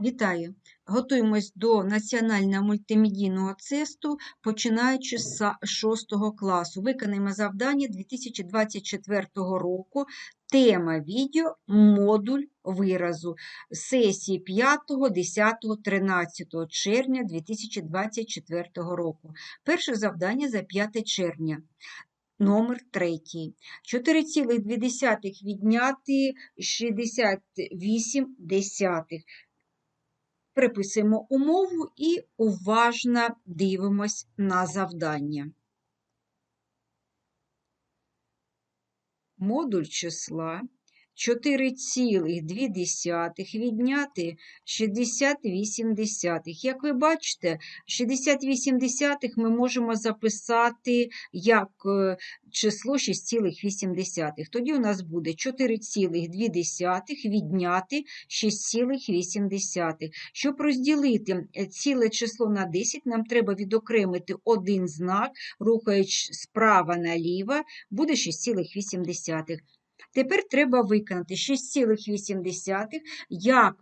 Вітаю! Готуємось до національного мультимедійного тесту, починаючи з 6 класу. Виконаємо завдання 2024 року. Тема відео модуль виразу сесії 5, 10, 13 червня 2024 року. Перше завдання за 5 червня. Номер третій. 4,2 відняти 68 десятих. Приписуємо умову і уважно дивимось на завдання. Модуль числа 4,2 відняти 68. десятих. Як ви бачите, 68 десятих ми можемо записати як е, число 6,8. Тоді у нас буде 4,2 відняти 6,8. Щоб розділити е, ціле число на 10, нам треба відокремити один знак, рухаючи справа наліво, буде 6,8. Тепер треба виконати 6,8 як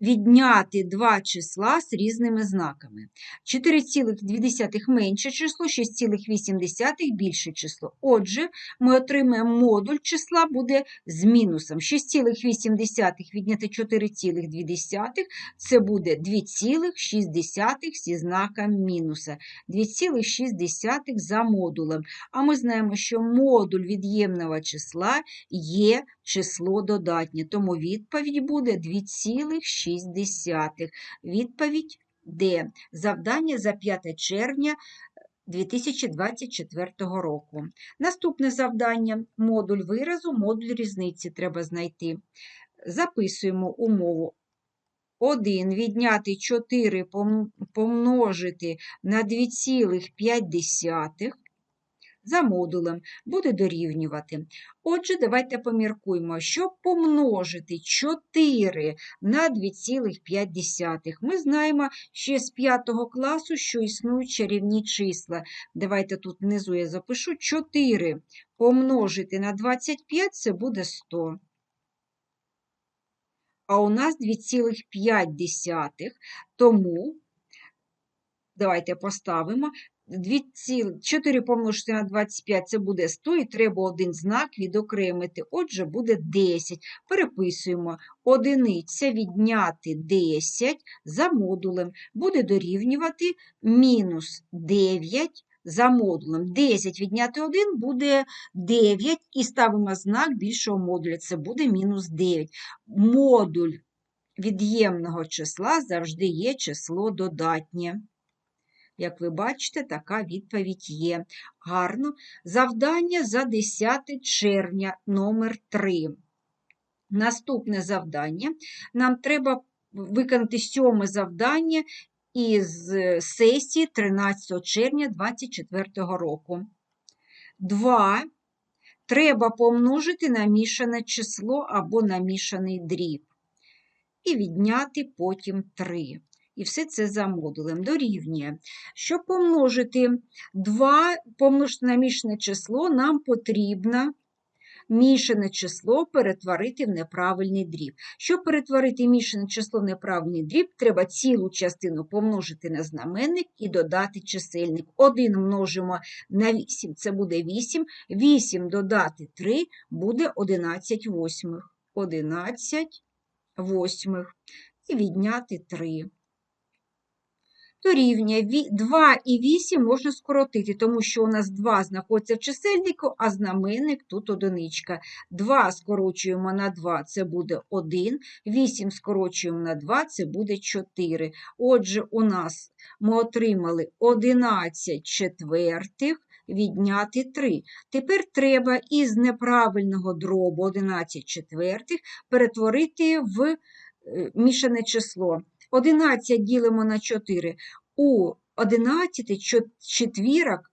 відняти два числа з різними знаками. 4,2 менше число, 6,8 більше число. Отже, ми отримаємо модуль числа буде з мінусом. 6,8 відняти 4,2 це буде 2,6 зі знаком мінуса. 2,6 за модулем. А ми знаємо, що модуль від'ємного числа є число додатнє, тому відповідь буде 2,6. Відповідь Д. Завдання за 5 червня 2024 року. Наступне завдання модуль виразу, модуль різниці треба знайти. Записуємо умову. 1 відняти 4 помножити на 2,5 за модулем буде дорівнювати. Отже, давайте поміркуємо, щоб помножити 4 на 2,5. Ми знаємо ще з 5 класу, що існують чарівні числа. Давайте тут внизу я запишу 4 помножити на 25 це буде 100. А у нас 2,5, тому давайте поставимо 4 помножити на 25 це буде 100, і треба один знак відокремити. Отже, буде 10. Переписуємо одиниця відняти 10 за модулем. Буде дорівнювати мінус 9 за модулем. 10 відняти 1 буде 9, і ставимо знак більшого модуля. Це буде мінус 9. Модуль від'ємного числа завжди є число додатнє. Як ви бачите, така відповідь є. Гарно. Завдання за 10 червня номер 3 Наступне завдання. Нам треба виконати сьоме завдання із сесії 13 червня 2024 року. 2. Треба помножити на мішане число або на мішаний дріб. І відняти потім 3 і все це за модулем дорівнює. Щоб помножити 2 помножити на мішане число, нам потрібно мішане число перетворити в неправильний дріб. Щоб перетворити мішане число в неправильний дріб, треба цілу частину помножити на знаменник і додати чисельник. 1 множимо на 8, це буде 8, 8 додати 3 буде 11 восьмих. 11 восьмих. І відняти 3 дорівнює 2 і 8 можна скоротити, тому що у нас 2 знаходиться в чисельнику, а знаменник тут одиничка. 2 скорочуємо на 2, це буде 1, 8 скорочуємо на 2, це буде 4. Отже, у нас ми отримали 11 четвертих. Відняти 3. Тепер треба із неправильного дробу 11 четвертих перетворити в е, мішане число. 11 ділимо на 4. У 11 четвірок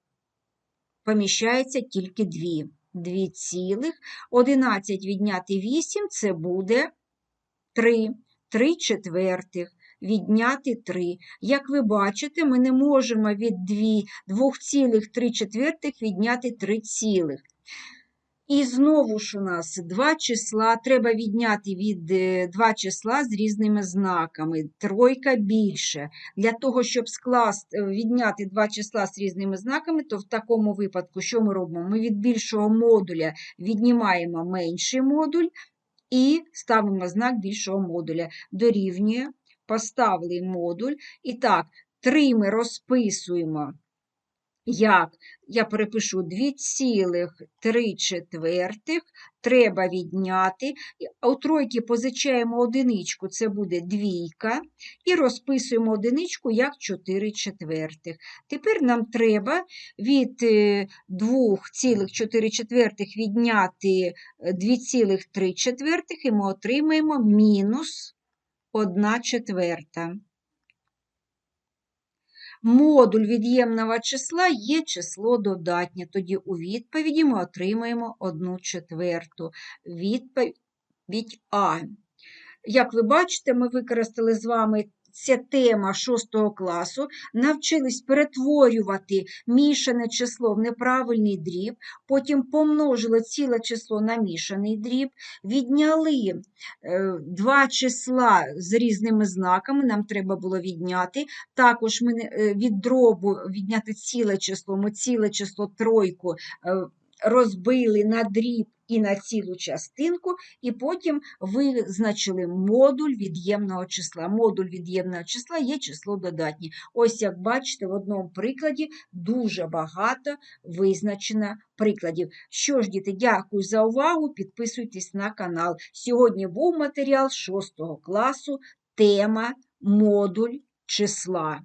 поміщається тільки 2. 2 цілих. 11 відняти 8 це буде 3. 3 четвертих. Відняти 3. Як ви бачите, ми не можемо від 2,3 четвертих відняти 3 цілих. І знову ж у нас два числа треба відняти від е, два числа з різними знаками. Тройка більше. Для того, щоб скласти, е, відняти два числа з різними знаками, то в такому випадку що ми робимо? Ми від більшого модуля віднімаємо менший модуль і ставимо знак більшого модуля. Дорівнює, поставили модуль. І так, 3 ми розписуємо як я перепишу 2,3 четвертих, треба відняти. У тройки позичаємо одиничку, це буде двійка, і розписуємо одиничку як 4 четвертих. Tепер нам треба від е, 2,4 четвертих відняти е, 2,3 четвертих, і ми отримаємо мінус 1 четверта. Модуль від'ємного числа є число додатнє. Тоді у відповіді ми отримаємо 1 четверту. Відповідь А. Як ви бачите, ми використали з вами ця тема 6 класу, навчились перетворювати мішане число в неправильний дріб, потім помножили ціле число на мішаний дріб, відняли е, два числа з різними знаками, нам треба було відняти. Також ми е, від дробу відняти ціле число, ми ціле число тройку е, розбили на дріб і на цілу частинку, і потім визначили модуль від'ємного числа. Модуль від'ємного числа є число додатнє. Ось як бачите, в одному прикладі дуже багато визначено прикладів. Що ж, діти, дякую за увагу. Підписуйтесь на канал. Сьогодні був матеріал 6 класу, тема модуль числа.